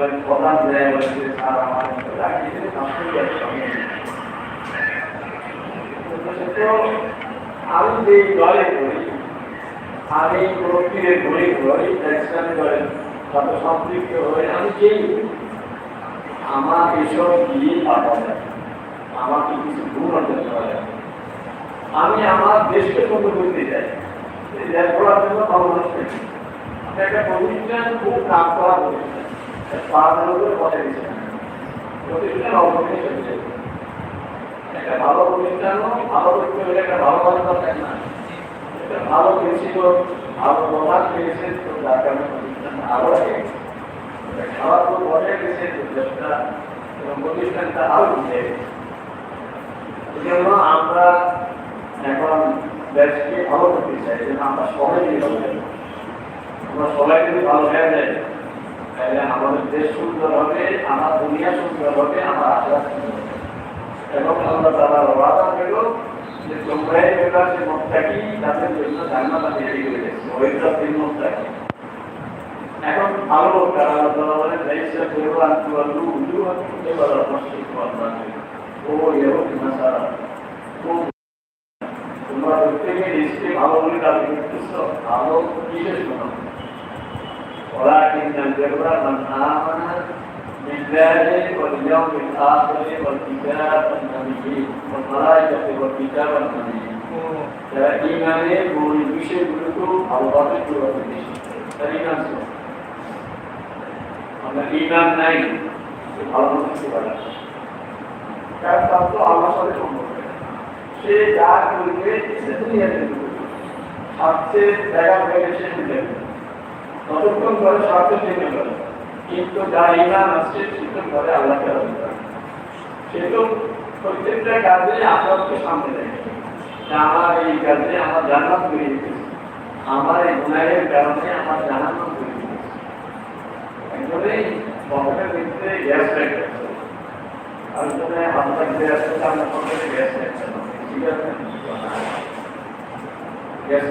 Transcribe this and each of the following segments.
বলেন, প্রধান দেয় স্যার আমি যে দলে করি আমি কোনো পীরের ঘুরে সাথে সম্পৃক্ত হয়ে আমি যেই আমার এসব দিয়ে পাঠানো যায় আমাকে কিছু গুণ অর্জন করা আমি আমার দেশকে কত করতে চাই। করার জন্য আমি একটা প্রতিষ্ঠান খুব কাজ করা প্রতিষ্ঠান পথে দিয়েছিলাম প্রতিষ্ঠান অর্গানাইজেশন একটা ভালো প্রতিষ্ঠানও, ভালো হলে একটা ভালো ভালো দরকার না? একটা ভালো পেয়েছিল, ভালো প্রধান পেয়েছে, তো যার কারণে প্রতিষ্ঠান আরও আগে খাওয়ার পর বসে গেছে দেশটা এবং প্রতিষ্ঠানটা আরও এই জন্য আমরা এখন দেশকে ভালো করতে চাই, যেন আমরা সবাই ভালো আমরা সবাই যদি ভালো হয়ে যায় তাহলে আমাদের দেশ সুন্দর হবে, আমার দুনিয়া সুন্দর হবে, আমার আশা এবং আমরা তারা ওয়াদা পেল যে তোমরাই বেকার যে মতটাকি তাদের জন্য জান্নাত আমি রেডি করে গেছি ওইটা এখন ভালো তারা তারা বলে দেব আন্তু উলু আন্তু ও নাসারা ও তোমরা প্রত্যেকে দেশকে ভালো বলে দাবি করতেছ, ভালো কিসের শোনো ولكن البر من آمن بالله واليوم الآخر والكتاب والنبيين والملائكة والكتاب والنبيين যারা ইমানের মূল বিষয়গুলোকে ভালোভাবে পূরণের বেশি তার ইমান ছিল আমরা ইমান নাই সে ভালো করতে পারে না। কারণ তার তো আল্লাহর সাথে সম্পর্ক সে যা করবে সে দুনিয়াতে করবে স্বার্থের জায়গা থেকে সে বুঝে ততক্ষণ ধরে চেপে গেল কিন্তু যার ইমান আছে সেটা ধরে আল্লাহকে প্রত্যেকটা কাজে আল্লাহকে সামনে দেখে আমার এই কাজে আমার জান্নাত তৈরি আমার এই গুণায়ের কারণে আমার জানানো গ্যাস গ্যাস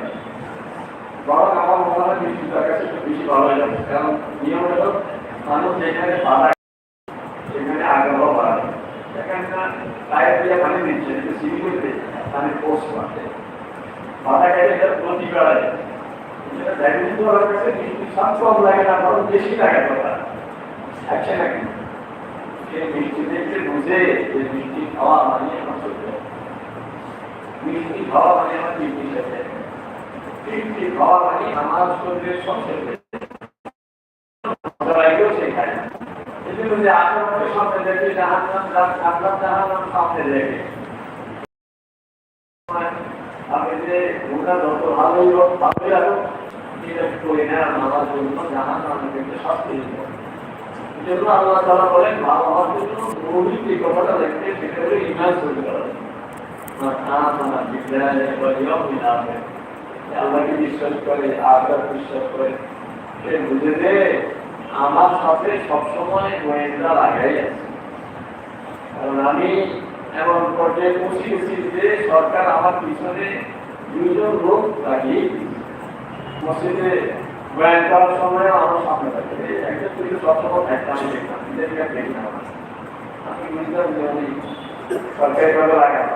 একটু বেশি ভালো মিষ্টি দেখে বুঝে যে মিষ্টি খাওয়া মানে আমার চলতে মিষ্টি খাওয়া খাওয়া মানে আমার শরীরের সবাইকেও শেখায় এজন্য যে আক্রমণের সামনে দেখে জাহান নাম আপনার জাহান নাম সামনে দেখে। আমি যে ওটা যত ভালোই হোক ভালোই হোক, এটা না আমার জন্য ইমান তৈরি করা মিলাবে আল্লাহকে বিশ্বাস করে আল্লাহ বিশ্বাস করে। সে বুঝে যে আমার সাথে সবসময় গোয়েন্দা লাগাই আছে। কারণ আমি এমন পর্যায়ে পৌঁছে গেছি যে সরকার আমার পিছনে দুইজন লোক লাগিয়ে মসজিদে বয়ান করার সময় আমার সামনে থাকে একটা তুই সবসময় একটা আমি দেখলাম দেখলাম আমি বুঝলাম যে আমি সরকারিভাবে লাগাবো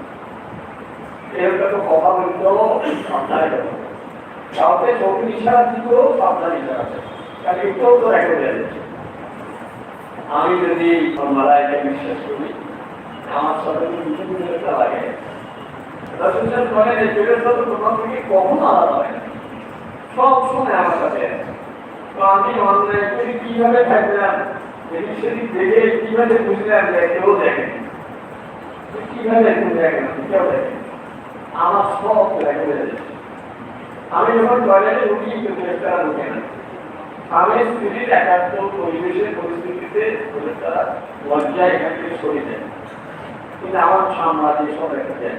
আমি যদি বিশ্বাস করি, আমার সাথে লাগে। রসুল সাহেব বলেন সাথে তোমার থেকে কখনো আলাদা হয় সব সময় আমার সাথে তো আমি অনলাইন করে কীভাবে থাকলাম? এদিক সেদিক দেখে কীভাবে বুঝলাম যে কেউ দেখে কীভাবে কেউ দেখে কেউ দেখে আমার সব দেখে আমি যখন টয়লেটে ঢুকি কিন্তু ঢুকে না। আমি স্ত্রীর একান্ত পরিবেশের পরিস্থিতিতে তারা লজ্জা এখান থেকে সরে যায়। কিন্তু আমার চামড়া দিয়ে সব দেয়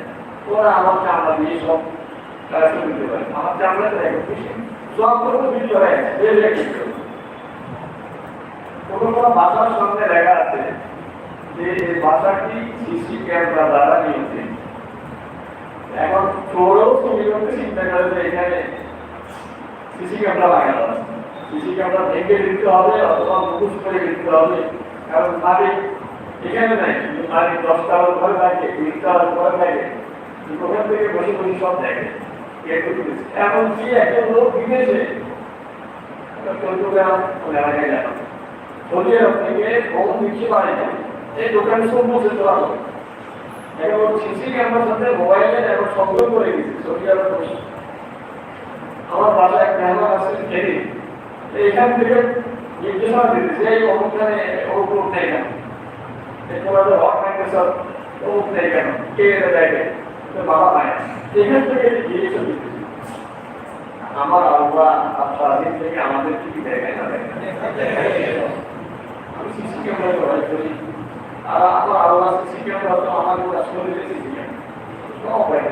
ওরা আমার চামড়া দিয়ে সব তারা দিতে পারে। আমার চামড়া তো সব গেছে। কোনো কোনো বাসার সঙ্গে লেখা আছে যে বাসাটি সিসি ক্যামেরা দ্বারা নিয়ন্ত্রিত। এখন চোরও করতে চিন্তা করে যে এখানে সিসি ক্যামেরা লাগানো আছে। সিসি ক্যামেরা ভেঙে দিতে হবে অথবা মুখোশ করে দিতে হবে। কারণ মালিক এখানে নাই মালিক দশটার ঘরে থাকে বিশটার ঘরে থাকে। ওখান থেকে বসে বসে সব দেখে। এমনকি একটা লোক বিদেশে চৌদ্দগ্রাম এলাকায় যান সৌদি আরব থেকে ফোন দিচ্ছে পারে না এই দোকানে সব বসে দেওয়া হবে এখন সিসি ক্যামেরার সাথে মোবাইলে এখন সংযোগ করে দিচ্ছে সৌদি আরব বসে। আমার বাসায় এক মেহমান আছে ট্রেনে এখান থেকে নির্দেশনা দিতে যে এই অনুষ্ঠানে অমুক নেই কেন? তোমাদের হক নাকি সব অমুক নেই কেন? কে এটা দেখে? তো বাবা নাই। এখান থেকে জিনিস দিতে আমার আল্লাহ আপনার দিন থেকে আমাদের কি দেখে না দেখে আমি সিসি ক্যামেরা ব্যবহার করি আর আমার আল্লাহ সিসি ক্যামেরা তো আমাদের কাছে শরীরে সিসি ক্যামেরা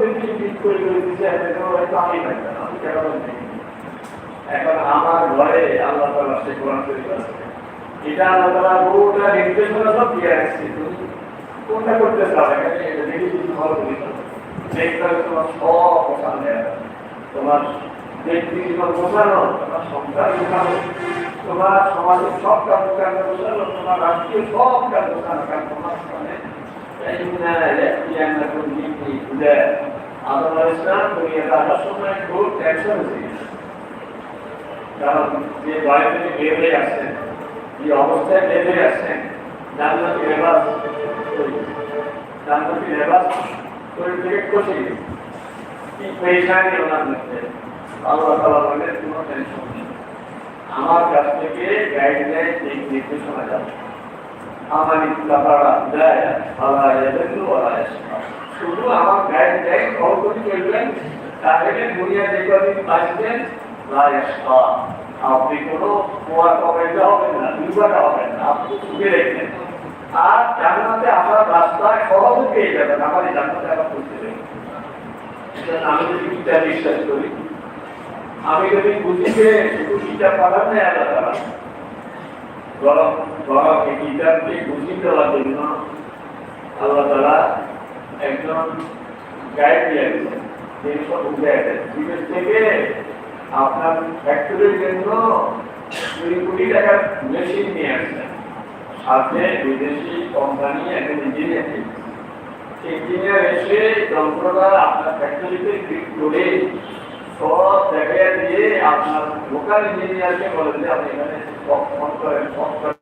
দেখি আমি ক্যাটালগ দেখি এখন আমার ঘরে আল্লাহ তালা এটা আল্লাহ সব দিয়ে কোনটা করতে এখানে কিছু ভালো করি, তোমার সব দেয় তোমার ব্যক্তি জীবন বোঝানো তোমার সংসার তোমার সমাজের সব কর্মকাণ্ড বোঝানো তোমার রাষ্ট্রীয় সব কাজ তোমার সামনে আদম আল ইসলাম দুনিয়াতে আসার সময় খুব টেনশন হয়েছে কারণ যে বাড়ি থেকে বের আসছেন যে অবস্থায় বের আসছেন জান্নাতি রেবাস জান্নাতি রেবাস শরীর থেকে কষে কি পরেশানি ওনার মধ্যে আল্লাহ কোনো টেনশন নেই আমার কাছ থেকে গাইডলাইন নির্দেশনা যাবে আমার আমার যে আপনি কোনো আর জান্নাতে আসার রাস্তা সহজে পেয়ে যাবেন আমার এই আবার করতে আমি যদি বিশ্বাস করি, আমি যদি বুঝিকে শুধু গীতা পাঠান না, আল্লাহ তারা বরং বরং একজন গাইড দিয়ে বিদেশ থেকে আপনার ফ্যাক্টরির জন্য দুই কোটি টাকার মেশিন নিয়ে আসছেন সাথে বিদেশি কোম্পানি একজন ইঞ্জিনিয়ার ইঞ্জিনিয়ার এসে যন্ত্রটা আপনার ফ্যাক্টরিতে করে সব জায়গায় দিয়ে আপনার লোকাল ইঞ্জিনিয়ারকে বলেন যে আপনি এখানে